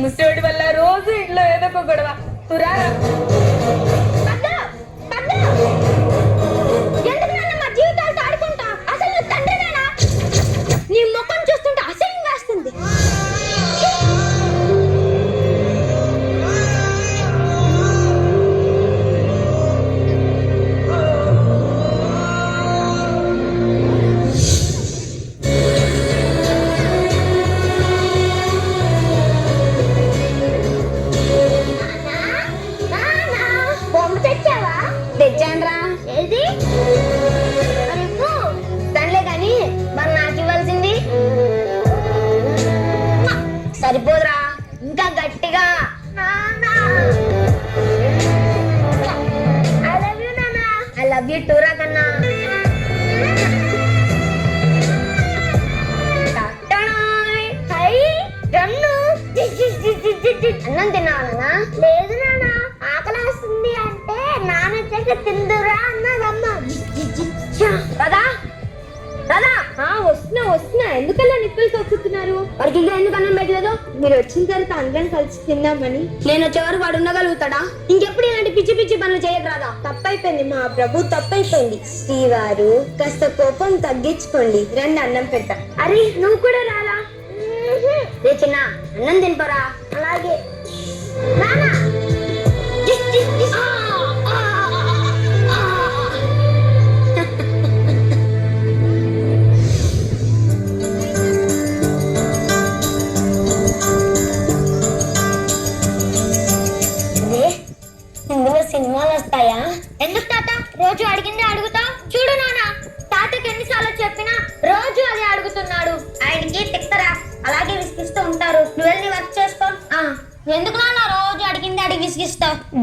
ముసోడి వల్ల రోజు ఇంట్లో ఏదో ఒక గొడవ. తురారా? ఐ లవ్ యూ టూరా కన్నా. అన్నం తిన్నావా లేదు నాన్న ఆకలి వస్తుంది అంటే నాన్న వచ్చాక తిందురా అన్నదమ్మ కదా కదా ఆ, వస్తున్నా వస్తున్నా. ఎందుకలా నిప్పులు తొక్కుతున్నారు వాడికి ఇంకా ఎందుకు అన్నం పెట్టలేదు మీరు వచ్చిన తర్వాత అందరం కలిసి తిందామని నేను వచ్చే వరకు వాడు ఉండగలుగుతాడా? ఇంకెప్పుడు ఇలాంటి పిచ్చి పిచ్చి పనులు చేయకరాదా? తప్పైపోయింది మా ప్రభు తప్పైపోయింది. శ్రీవారు కాస్త కోపం తగ్గించుకోండి. రండి అన్నం పెడతా. అరే నువ్వు కూడా రాలా రే చిన్న అన్నం తినిపరా? అలాగే. నానా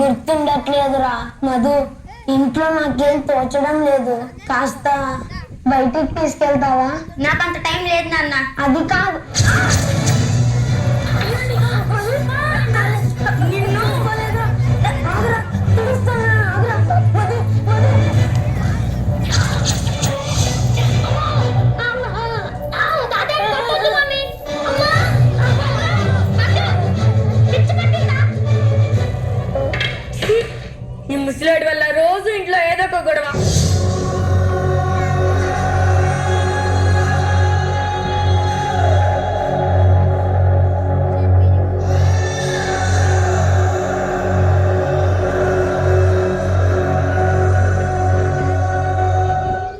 గుర్తుండట్లేదురా. మధు ఇంట్లో నాకేం తోచడం లేదు. కాస్త బయటికి తీసుకెళ్తావా? నాకంత టైం లేదు నాన్న. అది కాదు. ముసలోడి వల్ల రోజు ఇంట్లో ఏదో ఒక గొడవ.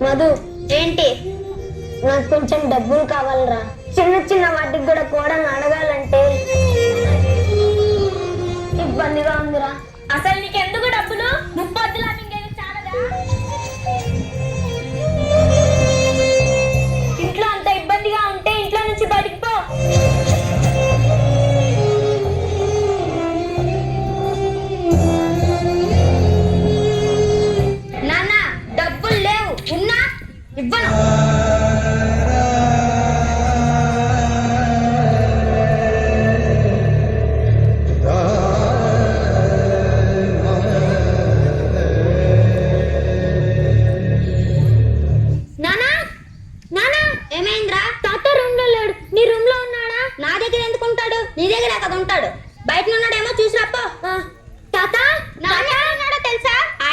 మధు. ఏంటి? నాకు కొంచెం డబ్బులు కావాలరా. చిన్న చిన్న వాటికి కూడా కూడా అడగాలంటే ఇబ్బందిగా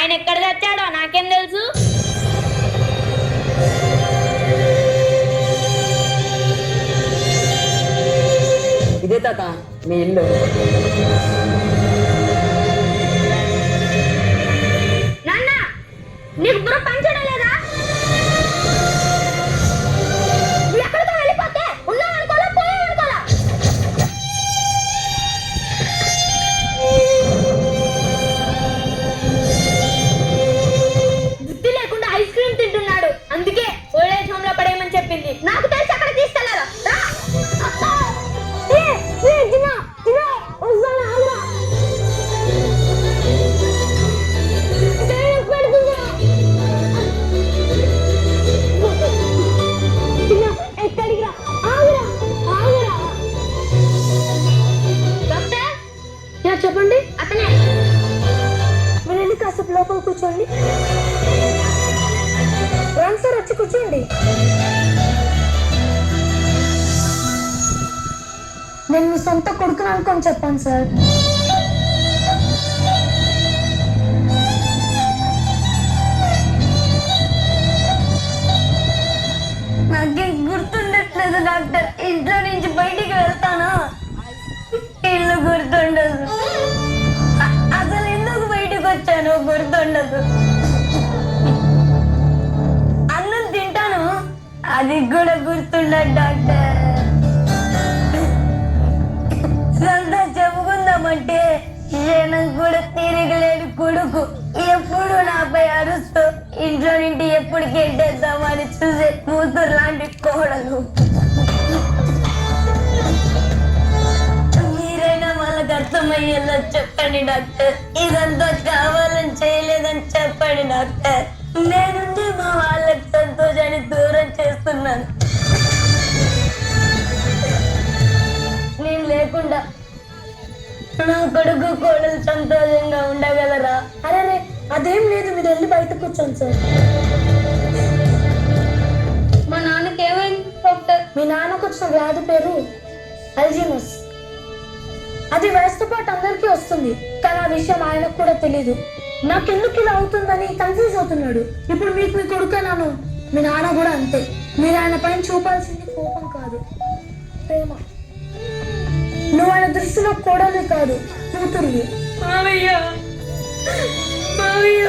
ఆయన ఎక్కడ తెచ్చాడో నాకేం తెలుసు? ఇదే తాత మీ ఇల్లు. నాన్న నీకు బుర్ర పంచడం నేను మీ సొంత కొడుకుని అనుకొని చెప్పాను సార్. నాకేం గుర్తుండట్లేదు డాక్టర్. ఇంట్లో నుంచి బయటికి వెళ్తానా? ఇల్లు గుర్తుండదు. అసలు ఎందుకు బయటకు వచ్చాను గుర్తుండదు. అన్నం తింటాను. అది కూడా గుర్తుండదు డాక్టర్. ఇంట్లో నుండి ఎప్పుడు గెంటేద్దామని చూసే కూతురు లాంటి కోడలు. మీరైనా వాళ్ళకి అర్థమయ్యేలా చెప్పండి డాక్టర్. ఇదంతా కావాలని చేయలేదని చెప్పండి డాక్టర్. నేనుండి మా వాళ్ళకి సంతోషాన్ని దూరం చేస్తున్నాను. నేను లేకుండా నా కొడుకు కోడలు సంతోషంగా ఉండగలరా? అరే అదే బయట కూర్చోండి సార్. మా నాన్నకి ఏమైంది డాక్టర్? మీ నాన్నకు వచ్చిన వ్యాధి పేరు అల్జీమస్ అది వయసుతో పాటు అందరికీ వస్తుంది కానీ ఆ విషయం ఆయనకు కూడా తెలియదు నాకెందుకు ఇలా అవుతుందని కన్ఫ్యూజ్ అవుతున్నాడు. ఇప్పుడు మీకు మీ కొడుకున్నాను మీ నాన్న కూడా అంతే. మీరు ఆయన పైన చూపాల్సింది కోపం కాదు ప్రేమ. నువ్వు ఆయన దృష్టిలో కోడలి కాదు కూతురువి. మావయ్య మావయ్య మావయ్య.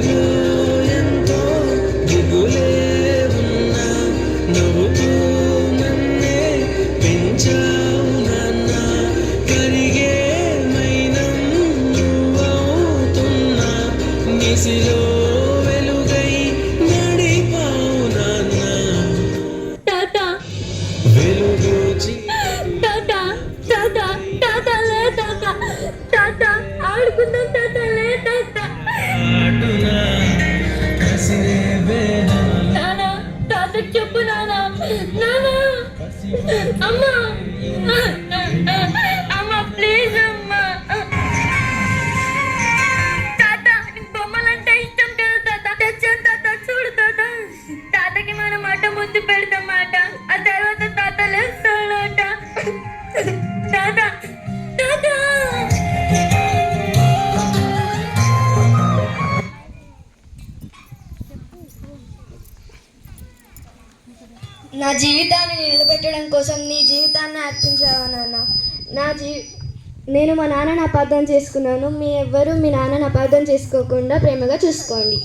you. నా జీవితాన్ని నిలబెట్టడం కోసం నీ జీవితాన్ని అర్పించావా నాన్న? నా జీ నేను మా నాన్నని అపార్థం చేసుకున్నాను. మీ ఎవ్వరూ మీ నాన్నని అపార్థం చేసుకోకుండా ప్రేమగా చూసుకోండి.